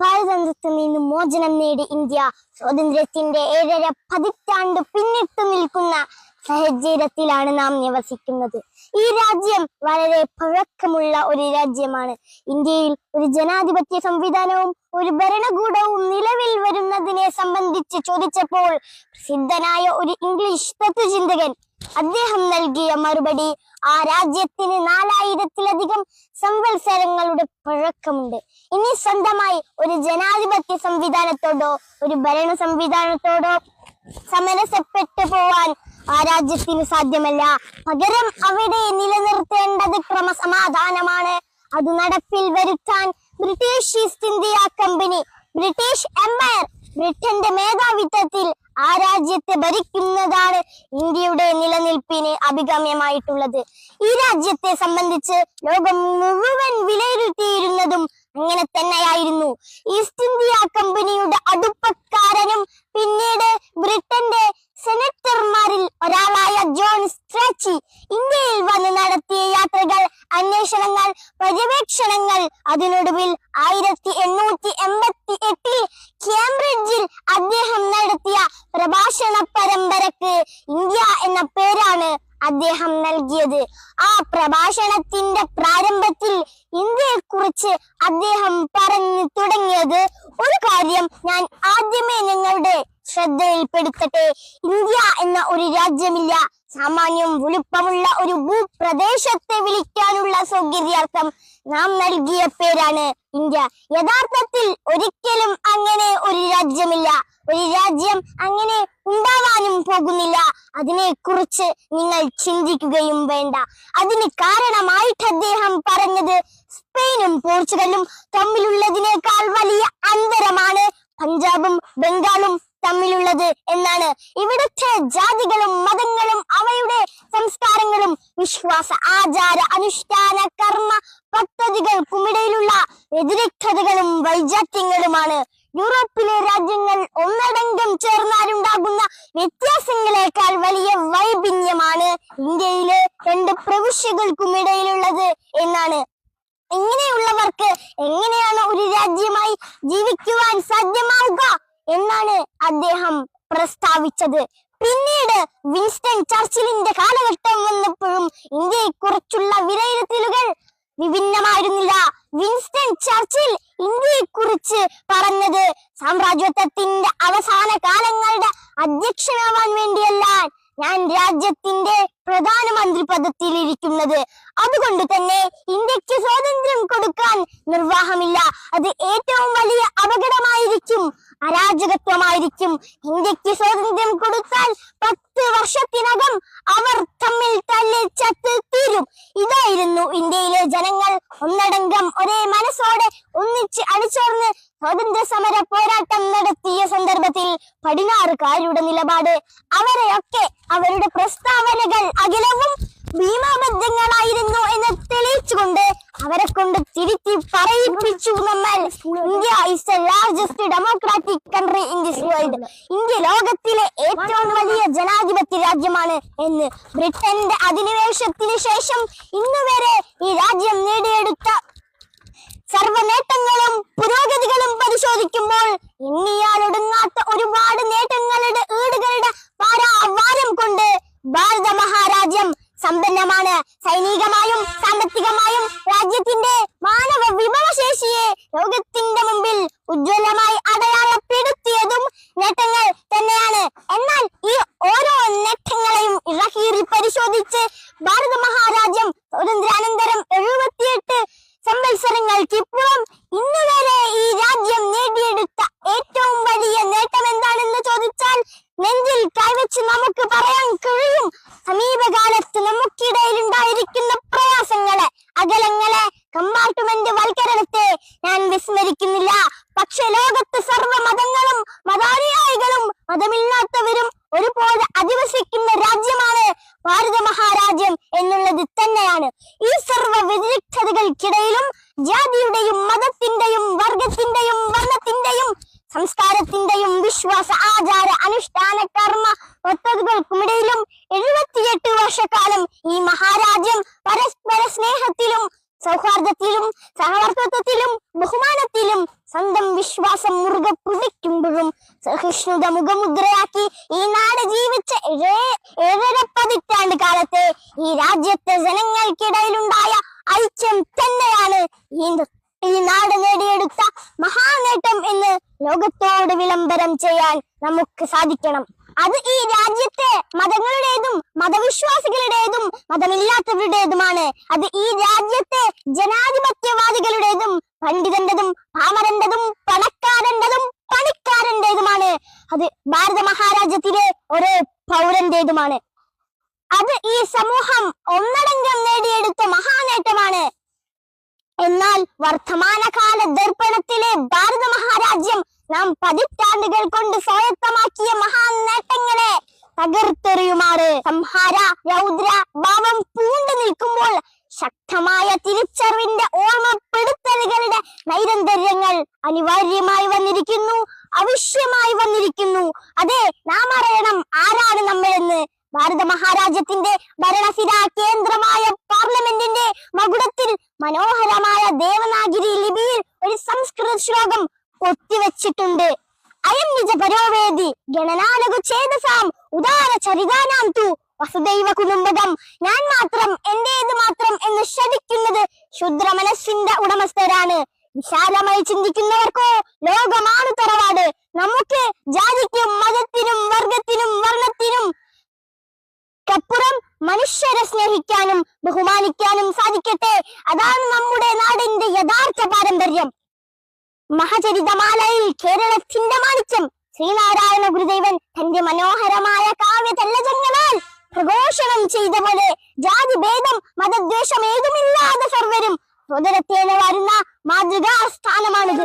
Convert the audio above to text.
പാരതന്ത്ര്യത്തിൽ നിന്ന് മോചനം നേടി ഇന്ത്യ. സ്വാതന്ത്ര്യത്തിന്റെ ഏഴര പതിറ്റാണ്ട് പിന്നിട്ടു നിൽക്കുന്ന സാഹചര്യത്തിലാണ് നാം നിവസിക്കുന്നത്. ഈ രാജ്യം വളരെ പഴക്കമുള്ള ഒരു രാജ്യമാണ്. ഇന്ത്യയിൽ ഒരു ജനാധിപത്യ സംവിധാനവും ഒരു ഭരണകൂടവും നിലവിൽ വരുന്നതിനെ സംബന്ധിച്ച് ചോദിച്ചപ്പോൾ പ്രസിദ്ധനായ ഒരു ഇംഗ്ലീഷ് തത്വചിന്തകൻ അദ്ദേഹം നൽകിയ മറുപടി ആ രാജ്യത്തിന് നാലായിരത്തിലധികം സംവത്സരങ്ങളുടെ പഴക്കമുണ്ട്. ഇനി സ്വന്തമായി ഒരു ജനാധിപത്യ സംവിധാനത്തോടോ ഒരു ഭരണ സംവിധാനത്തോടോ സമരസപ്പെട്ടു പോവാൻ ആ രാജ്യത്തിന് സാധ്യമല്ല. പകരം അവിടെ നിലനിർത്തേണ്ടത് ക്രമസമാധാനമാണ്. അത് നടപ്പിൽ വരുത്താൻ British East India company British empire ബ്രിട്ടന്റെ മേധാവിത്വത്തിൽ ആ രാജ്യത്തെ ഭരിക്കുന്നതാണ് ഇന്ത്യയുടെ നിലനിൽപ്പിന് അഭികാമ്യമായിട്ടുള്ളത്. ഈ രാജ്യത്തെ സംബന്ധിച്ച് ലോകം മുഴുവൻ വിലയിരുത്തിയിരുന്നതും അങ്ങനെ തന്നെയായിരുന്നു. ഈസ്റ്റ് ഇന്ത്യ കമ്പനിയുടെ അടുപ്പക്കാരനും പിന്നീട് ബ്രിട്ടന്റെ ജോൺ സ്ട്രാച്ചി ഇന്ത്യയിൽ വന്ന് നടത്തിയ യാത്രകൾ അന്വേഷണങ്ങൾ പര്യവേക്ഷണങ്ങൾ അതിനൊടുവിൽ ആയിരത്തി എണ്ണൂറ്റി എൺപത്തി എട്ടിൽ കേംബ്രിഡ്ജിൽ അദ്ദേഹം നടത്തിയ പ്രഭാഷണ പരമ്പരക്ക് ഇന്ത്യ എന്ന പേരാണ് അദ്ദേഹം നൽകിയത്. ആ പ്രഭാഷണത്തിന്റെ പ്രാരംഭത്തിൽ ഇന്ത്യയെ കുറിച്ച് അദ്ദേഹം പറഞ്ഞു തുടങ്ങിയത് ഒരു കാര്യം ഞാൻ ആദ്യമേ നിങ്ങളുടെ ശ്രദ്ധയിൽപ്പെടുത്തട്ടെ. ഇന്ത്യ എന്ന ഒരു രാജ്യമില്ല. സാമാന്യം വലുപ്പമുള്ള ഒരു ഭൂപ്രദേശത്തെ വിളിക്കാനുള്ള സൗകര്യാർത്ഥം നാം നൽകിയ പേരാണ് ഇന്ത്യ. യഥാർത്ഥത്തിൽ ഒരിക്കലും അങ്ങനെ ഒരു രാജ്യമില്ല. ഒരു രാജ്യം അങ്ങനെ ഉണ്ടാവാനും പോകുന്നില്ല. അതിനെ കുറിച്ച് നിങ്ങൾ ചിന്തിക്കുകയും വേണ്ട. അതിന് കാരണമായിട്ട് അദ്ദേഹം പറഞ്ഞത് സ്പെയിനും പോർച്ചുഗലും തമ്മിലുള്ളതിനേക്കാൾ വലിയ അന്തരമാണ്. പഞ്ചാബും ബംഗാളും തമ്മിലുള്ളത് എന്നാണ്. ഇവിടുത്തെ ജാതികളും മതങ്ങളും അവയുടെ സംസ്കാരങ്ങളും വിശ്വാസ ആചാര അനുഷ്ഠാന കർമ്മ പദ്ധതികൾക്കുമിടയിലുള്ള വ്യതിരിക്തതകളും വൈജാത്യങ്ങളുമാണ്. യൂറോപ്പിലെ രാജ്യങ്ങൾ ഒന്നടങ്കം ചേർന്നാലുണ്ടാകുന്ന വ്യത്യാസങ്ങളെക്കാൾ വലിയ വൈഭിന്യമാണ് ഇന്ത്യയിലെ രണ്ട് പ്രവിശ്യകൾക്കുമിടയിലുള്ളത് എന്നാണ്. ഇങ്ങനെയുള്ളവർക്ക് എങ്ങനെയാണ് ഒരു രാജ്യമായി ജീവിക്കുവാൻ സാധ്യമാവുക? എന്നാണ് അദ്ദേഹം പ്രസ്താവിച്ചത്. പിന്നീട് വിൻസ്റ്റൺ ചർച്ചിലിന്റെ കാലഘട്ടം വന്നപ്പോഴും ഇന്ത്യയെക്കുറിച്ചുള്ള വിലയിരുത്തലുകൾ വിഭിന്നമായിരുന്നില്ല. വിൻസ്റ്റൺ ചർച്ചിൽ ഇന്ത്യയെക്കുറിച്ച് പറഞ്ഞത് സാമ്രാജ്യത്വത്തിന്റെ അവസാന കാലങ്ങളുടെ അധ്യക്ഷനാവാൻ വേണ്ടിയല്ല. ഞാൻ രാജ്യത്തിന്റെ പ്രധാനമന്ത്രി പദത്തിൽ ഇരിക്കുന്നത് അതുകൊണ്ട് തന്നെ ഇന്ത്യയ്ക്ക് സ്വാതന്ത്ര്യം കൊടുക്കാൻ നിർവാഹമില്ല. അത് ഏറ്റവും വലിയ അപകടമായിരിക്കും. അരാജകത്വമായിരിക്കും. ഇന്ത്യയ്ക്ക് സ്വാതന്ത്ര്യം കൊടുത്താൽ പത്ത് വർഷത്തിനകം അവർ തമ്മിൽ തല്ലി ചത്ത് തീരും. ഇതായിരുന്നു ഇന്ത്യയിലെ ജനങ്ങൾ ഒന്നടങ്കം ഒരേ മനസ്സോടെ ഒന്നിച്ച് അണിചേർന്ന് സ്വാതന്ത്ര്യ സമര പോരാട്ടം നടത്തിയ സന്ദർഭത്തിൽ പടിഞ്ഞാറുകാരുടെ നിലപാട് അവരെയൊക്കെ അവരുടെ പ്രസ്താവനകൾ അഖിലവും ഭീമാബദ്ധങ്ങളായിരുന്നു എന്ന് തെളിയിച്ചുകൊണ്ട് അവരെ കൊണ്ട് തിരുത്തി പറയിപ്പിച്ചു നമ്മൾ India is a largest democratic country in this world India ലോകത്തിലെ ഏറ്റവും വലിയ ജനാധിപത്യ രാജ്യമാണ് എന്ന് ബ്രിട്ടന്റെ അധിനിവേശത്തിന് ശേഷം ഇന്നുവരെ ഈ രാജ്യം നേടിയെടുത്ത സർവ നേട്ടങ്ങളും പുരോഗതികളും പരിശോധിക്കുമ്പോൾ എണ്ണിയാലൊടുങ്ങാത്ത ഒരുപാട് നേട്ടങ്ങളുടെ ഉജ്ജ്വലമായി അടയാളപ്പെടുത്തിയതും നേട്ടങ്ങൾ തന്നെയാണ്. എന്നാൽ ഈ ഓരോ നേട്ടങ്ങളെയും ഇറക്കീറി പരിശോധിച്ച് ഭാരത മഹാരാജ്യം സ്വാതന്ത്ര്യാനന്തരം എഴുപത്തിയെട്ട് സംവത്സരങ്ങൾക്ക് കർമ്മ പദ്ധതികൾക്കുമിടയിലും എഴുപത്തിയെട്ട് വർഷക്കാലം ഈ മഹാരാജ്യം പരസ്പര സ്നേഹത്തിലും സൗഹാർദ്ദത്തിലും സഹവർത്തത്വത്തിലും ബഹുമാനത്തിലും സ്വന്തം വിശ്വാസം മുറുകെ പിടിക്കുമ്പോഴും സഹിഷ്ണുത മുഖമുദ്രയാക്കി ഈ നാട് ജീവിച്ച ഏഴേ- ഏഴര പതിറ്റാണ്ട് കാലത്തെ ഈ രാജ്യത്തെ ജനങ്ങൾക്കിടയിലുണ്ടായ ഐക്യം തന്നെയാണ് ഈ ഈ നാട് നേടിയെടുത്ത മഹാനേട്ടം എന്ന് ലോകത്തോട് വിളംബരം ചെയ്യാൻ നമുക്ക് സാധിക്കണം. അത് ഈ രാജ്യത്തെ മതങ്ങളുടേതും മതവിശ്വാസികളുടേതും മതമില്ലാത്തവരുടേതുമാണ്. അത് ഈ രാജ്യത്തെ ജനാധിപത്യവാദികളുടേതും പണ്ഡിതന്റെതും പാമരന്റെതും പണക്കാരന്റെതും പണിക്കാരന്റേതുമാണ്. അത് ഭാരത മഹാരാജ്യത്തിലെ ഓരോ പൗരന്റേതുമാണ്. അത് ഈ സമൂഹം ഒന്നടങ്കം നേടിയെടുത്ത മഹാനേട്ടമാണ് എന്നാൽ വർത്തമാനകാല ദർപ്പണത്തിലെ ഭാരത മഹാരാജ്യം നാം പതിറ്റാണ്ടുകൾ കൊണ്ട് സ്വായത്തമാക്കിയ മഹാൻ നേട്ടങ്ങളെ തകർത്തെറിയുമാറ്. സംഹാര രൗദ്ര ഭാവം പൂണ്ടു നിൽക്കുമ്പോൾ ശക്തമായ തിരിച്ചറിവിന്റെ ഓർമ്മപ്പെടുത്തലുകളുടെ നൈരന്തര്യങ്ങൾ അനിവാര്യമായി വന്നിരിക്കുന്നു അവശ്യമായി വന്നിരിക്കുന്നു. അതെ നാം അറിയണം ആരാണ് നമ്മളെന്ന്. ഭാരത മഹാരാജ്യത്തിന്റെ ഭരണസിര കേന്ദ്രമായ പാർലമെന്റിന്റെ മകുടത്തിൽ മനോഹരമായ ദേവനാഗിരി ലിപിയിൽ ഒരു സംസ്കൃത ശ്ലോകം കൊത്തിവെച്ചിട്ടുണ്ട് അയം നിജ പരോവേദി ഗണനാനകു ചേതസാം ഉദാര ചരിതാനാം തു. വസുദൈവ കുടുംബം ഞാൻ മാത്രം എന്റേത് മാത്രം എന്ന് ശഠിക്കുന്നത് ശുദ്ര മനസ്സിന്റെ ഉടമസ്ഥരാണ്. വിശാലമായി ചിന്തിക്കുന്നവർക്കോ ലോകമാണ് തറവാട്. നമുക്ക് ജാതിക്കും മതത്തിനും വർഗത്തിനും വർണത്തിനും ക്കപ്പുറം മനുഷ്യരെ സ്നേഹിക്കാനും ബഹുമാനിക്കാനും സാധിക്കട്ടെ. അതാണ് നമ്മുടെ നാടിന്റെ യഥാർത്ഥ പാരമ്പര്യം. മഹചരിതമാലയിൽ കേരളത്തിന്റെ മാണിക്യം. ശ്രീനാരായണ ഗുരുദേവൻ തന്റെ മനോഹരമായ കാവ്യ തല്ലജങ്ങളാൽ പ്രഘോഷണം ചെയ്ത പോലെ ജാതി ഭേദം മതദ്വേഷം ഏതുമില്ലാതെ സർവരും സോദരത്തേനെ വരുന്ന മാതൃകാ സ്ഥാനമാണിത്